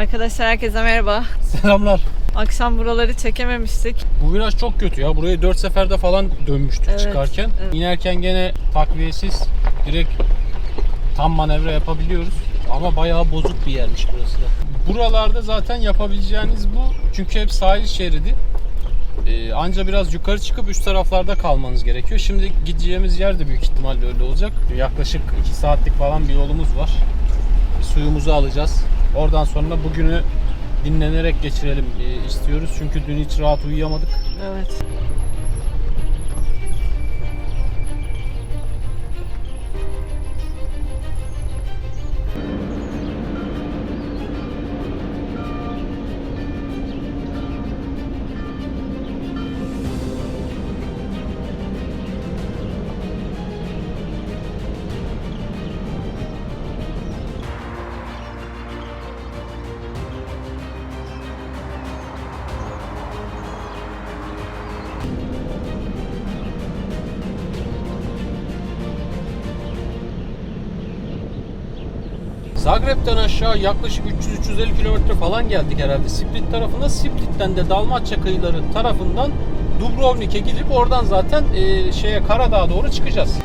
Arkadaşlar herkese merhaba. Selamlar. Akşam buraları çekememiştik. Bu viraj çok kötü ya. Burayı 4 seferde falan dönmüştük Evet, çıkarken. evet. İnerken gene takviyesiz direkt tam manevra yapabiliyoruz. Ama bayağı bozuk bir yermiş burası da. Buralarda zaten yapabileceğiniz bu. Çünkü hep sahil şeridi. Ee, anca biraz yukarı çıkıp üst taraflarda kalmanız gerekiyor. Şimdi gideceğimiz yer de büyük ihtimalle öyle olacak. Yaklaşık 2 saatlik falan bir yolumuz var. Bir suyumuzu alacağız. Oradan sonra bugünü dinlenerek geçirelim e, istiyoruz. Çünkü dün hiç rahat uyuyamadık. Evet. Zagreb'den aşağı yaklaşık 300-350 kilometre falan geldik herhalde Split tarafına. Split'ten de Dalmatça kıyıları tarafından Dubrovnik'e gidip oradan zaten e, şeye Karadağ'a doğru çıkacağız.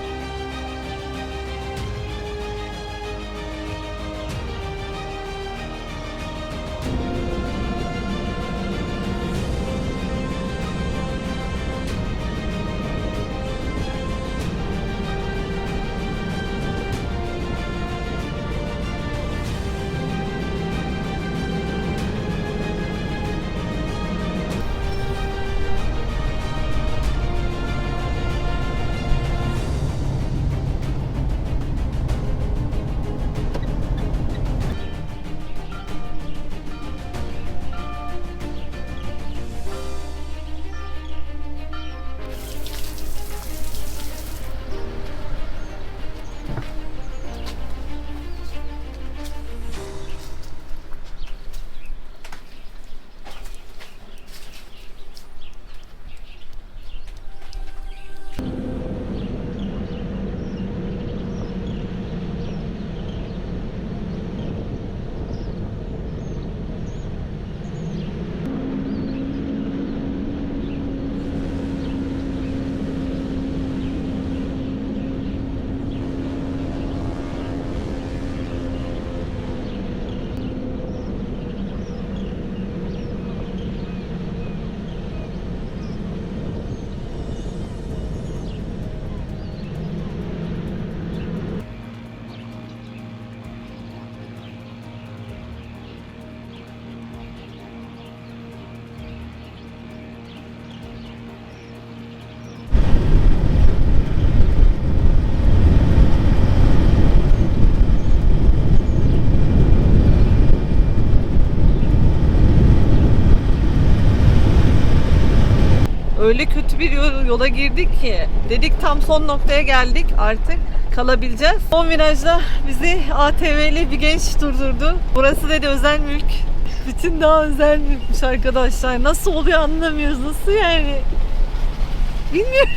Kötü bir yol- yola girdik ki dedik tam son noktaya geldik artık kalabileceğiz. Son virajda bizi ATV'li bir genç durdurdu. Burası dedi özel mülk. Bütün daha özel mülkmüş arkadaşlar. Nasıl oluyor anlamıyoruz. Nasıl yani? Bilmiyorum.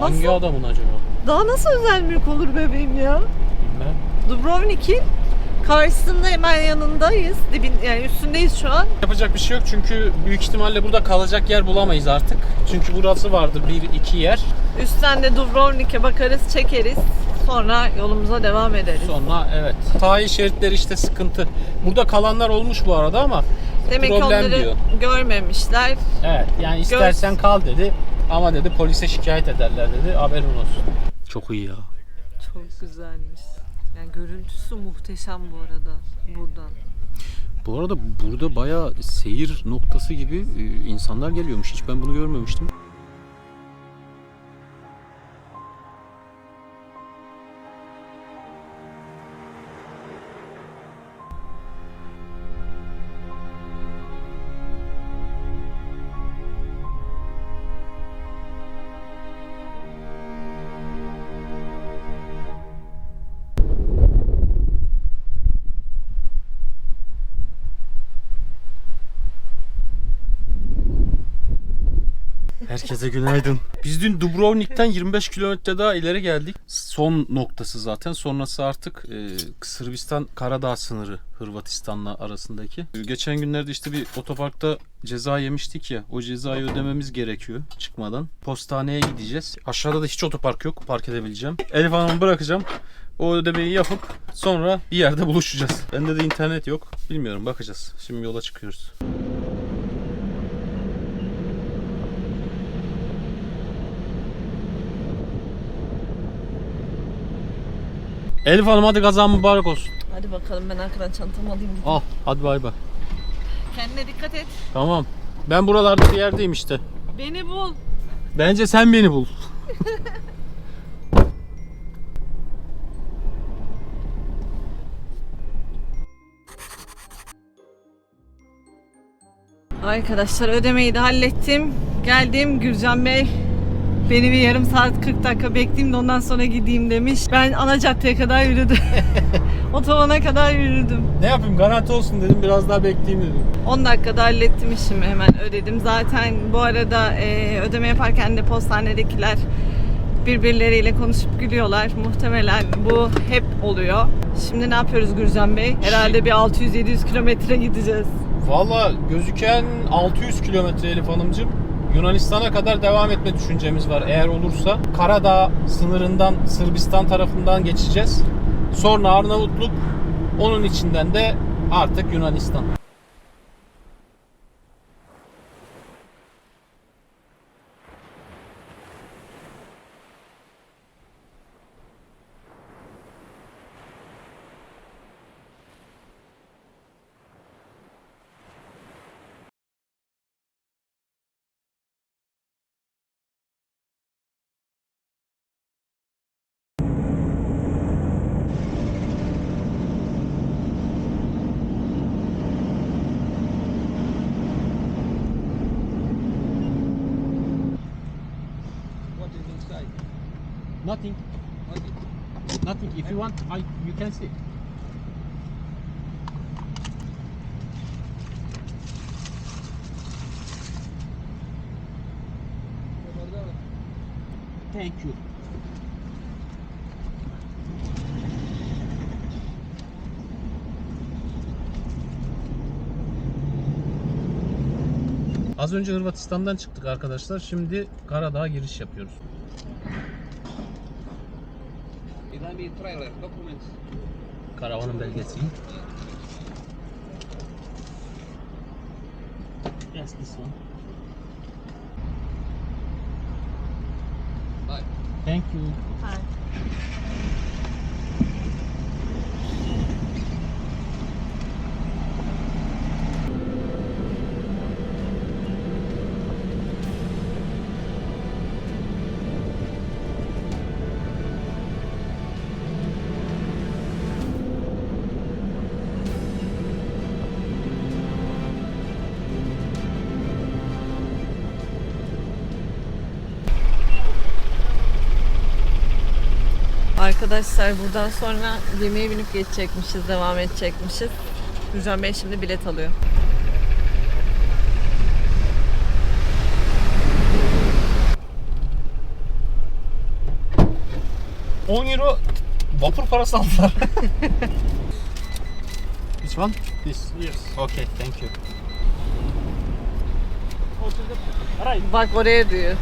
Hangi Nasıl? adamın acaba? Daha nasıl özel mülk olur bebeğim ya? Bilmem. Dubrovnik'in karşısında hemen yanındayız. Dibin, yani üstündeyiz şu an. Yapacak bir şey yok çünkü büyük ihtimalle burada kalacak yer bulamayız artık. Çünkü burası vardı bir iki yer. Üstten de Dubrovnik'e bakarız, çekeriz. Sonra yolumuza devam ederiz. Sonra evet. Sahil şeritleri işte sıkıntı. Burada kalanlar olmuş bu arada ama Demek problem onları diyor. görmemişler. Evet yani istersen kal dedi ama dedi polise şikayet ederler dedi haberin olsun. Çok iyi ya. Çok güzelmiş. Yani görüntüsü muhteşem bu arada buradan. Bu arada burada bayağı seyir noktası gibi e, insanlar geliyormuş. Hiç ben bunu görmemiştim. Herkese günaydın. Biz dün Dubrovnik'ten 25 kilometre daha ileri geldik. Son noktası zaten. Sonrası artık e, Sırbistan Karadağ sınırı Hırvatistan'la arasındaki. Geçen günlerde işte bir otoparkta ceza yemiştik ya. O cezayı ödememiz gerekiyor çıkmadan. Postaneye gideceğiz. Aşağıda da hiç otopark yok. Park edebileceğim. Elif Hanım'ı bırakacağım. O ödemeyi yapıp sonra bir yerde buluşacağız. Bende de internet yok. Bilmiyorum bakacağız. Şimdi yola çıkıyoruz. Elif Hanım hadi kazan mübarek olsun. Hadi bakalım ben arkadan çantamı alayım. Al hadi bay bay. Kendine dikkat et. Tamam. Ben buralarda bir yerdeyim işte. Beni bul. Bence sen beni bul. Arkadaşlar ödemeyi de hallettim. Geldim Gürcan Bey. Beni bir yarım saat 40 dakika bekleyeyim de ondan sonra gideyim demiş. Ben ana caddeye kadar yürüdüm. Otobana kadar yürüdüm. Ne yapayım garanti olsun dedim biraz daha bekleyeyim dedim. 10 dakikada hallettim işimi hemen ödedim. Zaten bu arada e, ödeme yaparken de postanedekiler birbirleriyle konuşup gülüyorlar. Muhtemelen bu hep oluyor. Şimdi ne yapıyoruz Gürcan Bey? Herhalde bir 600-700 kilometre gideceğiz. Valla gözüken 600 kilometre Elif Hanımcığım. Yunanistan'a kadar devam etme düşüncemiz var eğer olursa. Karadağ sınırından Sırbistan tarafından geçeceğiz. Sonra Arnavutluk. Onun içinden de artık Yunanistan. Nothing. Nothing. If you want, I, you can see. Thank you. Az önce Hırvatistan'dan çıktık arkadaşlar. Şimdi Karadağ'a giriş yapıyoruz. İdami trailer documents. Karavanın belgesi. Yes, this one. Bye. Thank you. Arkadaşlar buradan sonra gemiye binip geçecekmişiz, devam edecekmişiz. Gürcan Bey şimdi bilet alıyor. 10 euro vapur parası aldılar. Which one? This. Yes. Okay, thank you. Bak oraya diyor.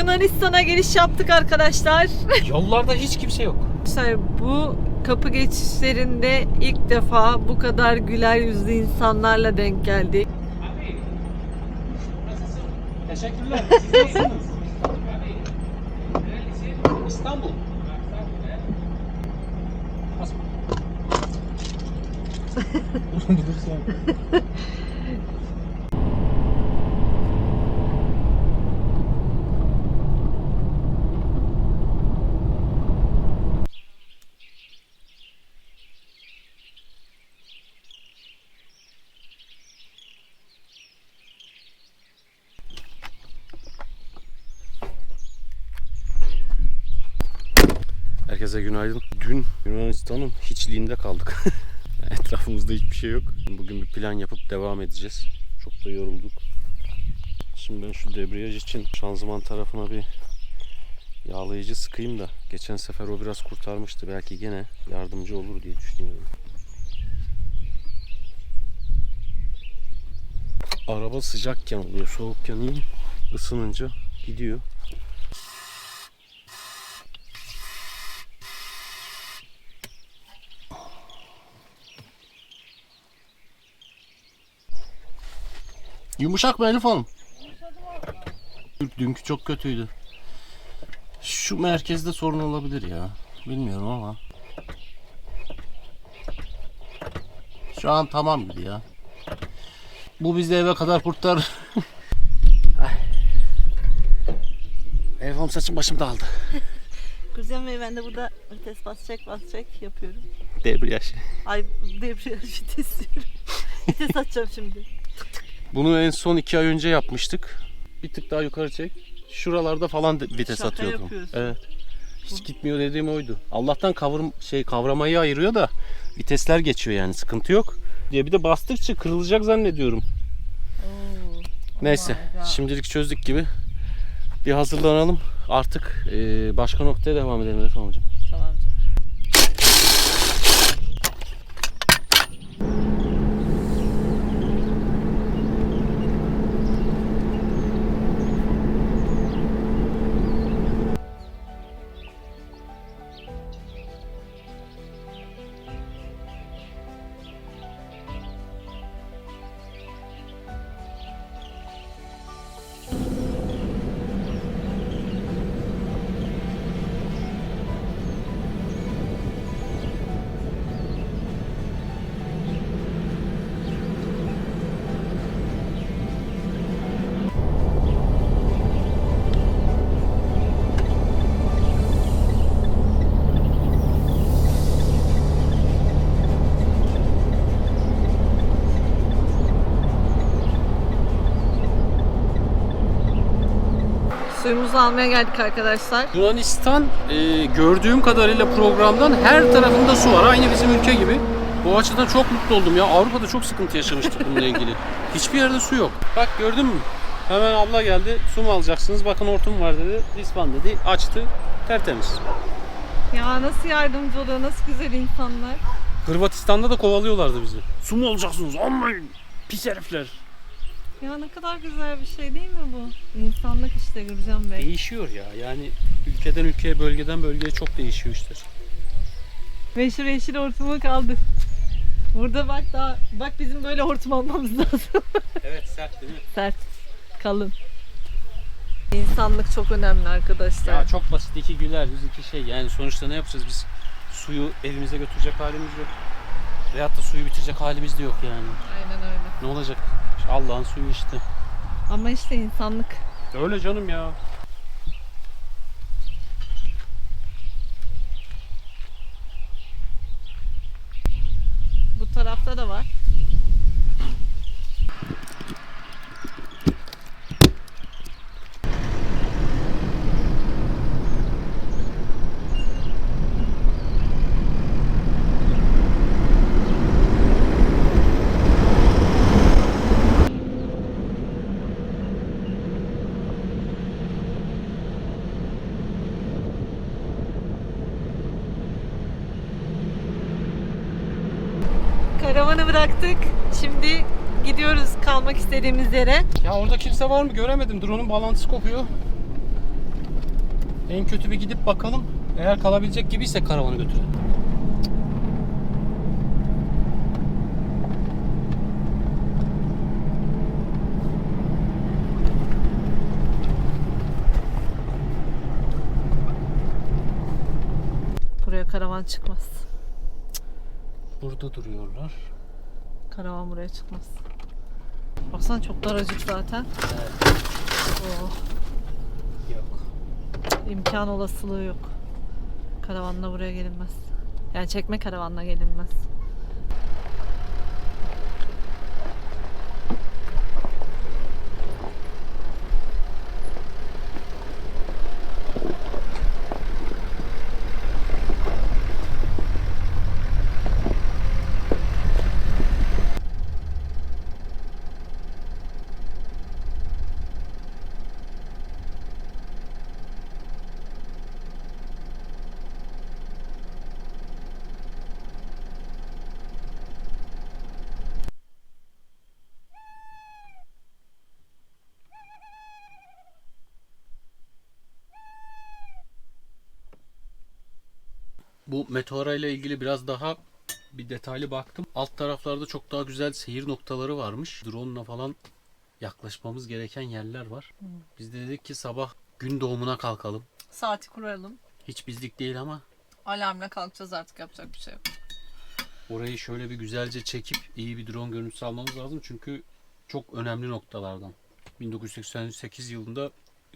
Yunanistan'a giriş yaptık arkadaşlar. Yollarda hiç kimse yok. Arkadaşlar bu kapı geçişlerinde ilk defa bu kadar güler yüzlü insanlarla denk geldik. Abi. Teşekkürler. Siz nasılsınız? Abi, İstanbul. Yunanistan'ın hiçliğinde kaldık. Etrafımızda hiçbir şey yok. Bugün bir plan yapıp devam edeceğiz. Çok da yorulduk. Şimdi ben şu debriyaj için şanzıman tarafına bir yağlayıcı sıkayım da geçen sefer o biraz kurtarmıştı. Belki gene yardımcı olur diye düşünüyorum. Araba sıcakken oluyor, soğukken iyi. Isınınca gidiyor. Yumuşak mı Elif Hanım? Dünkü çok kötüydü. Şu merkezde sorun olabilir ya. Bilmiyorum ama. Şu an tamam gibi ya. Bu bizi eve kadar kurtarır. Ay. Elif Hanım saçım başım dağıldı. Kuzyan Bey ben de burada vites bas çek bas çek yapıyorum. Debriyaj. Ay debriyaj vites diyorum. vites atacağım şimdi. Bunu en son iki ay önce yapmıştık. Bir tık daha yukarı çek. Şuralarda falan de- vites Şaka atıyordum. yapıyorsun. Evet. Hiç gitmiyor dediğim oydu. Allah'tan kavram şey kavramayı ayırıyor da vitesler geçiyor yani sıkıntı yok. Diye bir de bastıkça kırılacak zannediyorum. Oo. Neyse God. şimdilik çözdük gibi. Bir hazırlanalım. Artık başka noktaya devam edelim Elif amcım. Tamam Suyumuzu almaya geldik arkadaşlar. Yunanistan eee, gördüğüm kadarıyla programdan her tarafında su var. Aynı bizim ülke gibi. Bu açıdan çok mutlu oldum ya. Avrupa'da çok sıkıntı yaşamıştık bununla ilgili. Hiçbir yerde su yok. Bak gördün mü? Hemen abla geldi. Su mu alacaksınız? Bakın hortum var dedi. Dispan dedi. Açtı. Tertemiz. Ya nasıl yardımcı oluyor, nasıl güzel insanlar. Hırvatistan'da da kovalıyorlardı bizi. Su mu alacaksınız? Almayın. Pis herifler. Ya ne kadar güzel bir şey değil mi bu? İnsanlık işte Gürcan Bey. Değişiyor ya. Yani ülkeden ülkeye, bölgeden bölgeye çok değişiyor işler. Meşhur yeşil hortumu kaldı. Burada bak daha, bak bizim böyle hortum almamız lazım. Evet sert değil mi? Sert, kalın. İnsanlık çok önemli arkadaşlar. Ya çok basit iki güler yüz iki şey. Yani sonuçta ne yapacağız biz? Suyu evimize götürecek halimiz yok. Veyahut da suyu bitirecek halimiz de yok yani. Aynen öyle. Ne olacak? Allah'ın suyu işte. Ama işte insanlık. Öyle canım ya. Bu tarafta da var. Karavanı bıraktık. Şimdi gidiyoruz kalmak istediğimiz yere. Ya orada kimse var mı? Göremedim. Drone'un bağlantısı kopuyor. En kötü bir gidip bakalım. Eğer kalabilecek gibiyse karavanı götürelim. Buraya karavan çıkmaz. Burada duruyorlar. Karavan buraya çıkmaz. Baksana çok daracık zaten. Oh, Yok. imkan olasılığı yok. Karavanla buraya gelinmez. Yani çekme karavanla gelinmez. Bu Meteora ile ilgili biraz daha bir detaylı baktım. Alt taraflarda çok daha güzel seyir noktaları varmış. Drone'la falan yaklaşmamız gereken yerler var. Biz de dedik ki sabah gün doğumuna kalkalım. Saati kuralım. Hiç bizlik değil ama Alarmla kalkacağız artık yapacak bir şey yok. orayı şöyle bir güzelce çekip iyi bir drone görüntüsü almamız lazım. Çünkü çok önemli noktalardan. 1988 yılında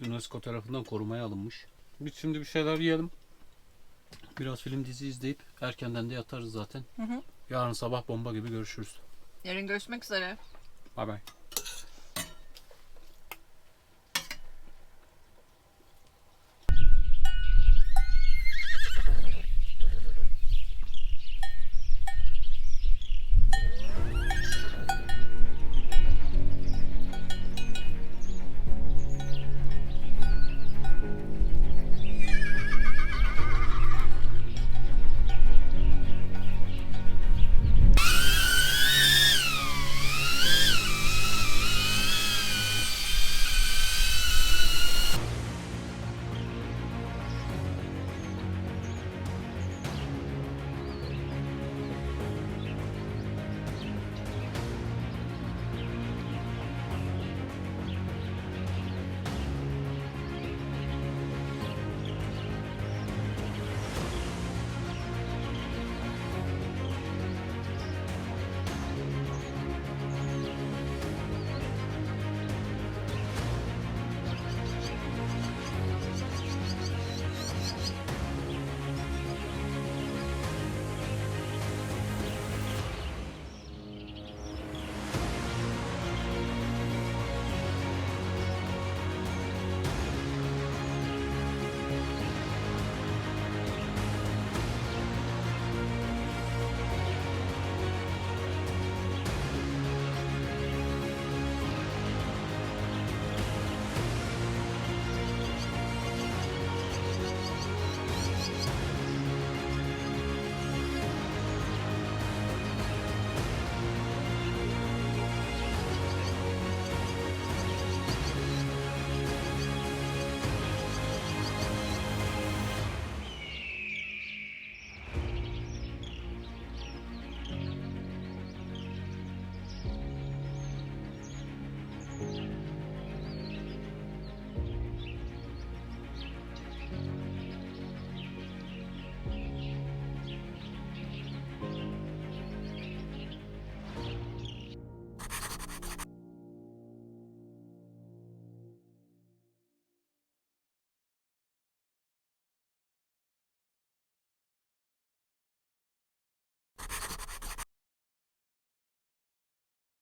UNESCO tarafından korumaya alınmış. Biz şimdi bir şeyler yiyelim. Biraz film dizi izleyip erkenden de yatarız zaten. Hı hı. Yarın sabah bomba gibi görüşürüz. Yarın görüşmek üzere. Bay bay.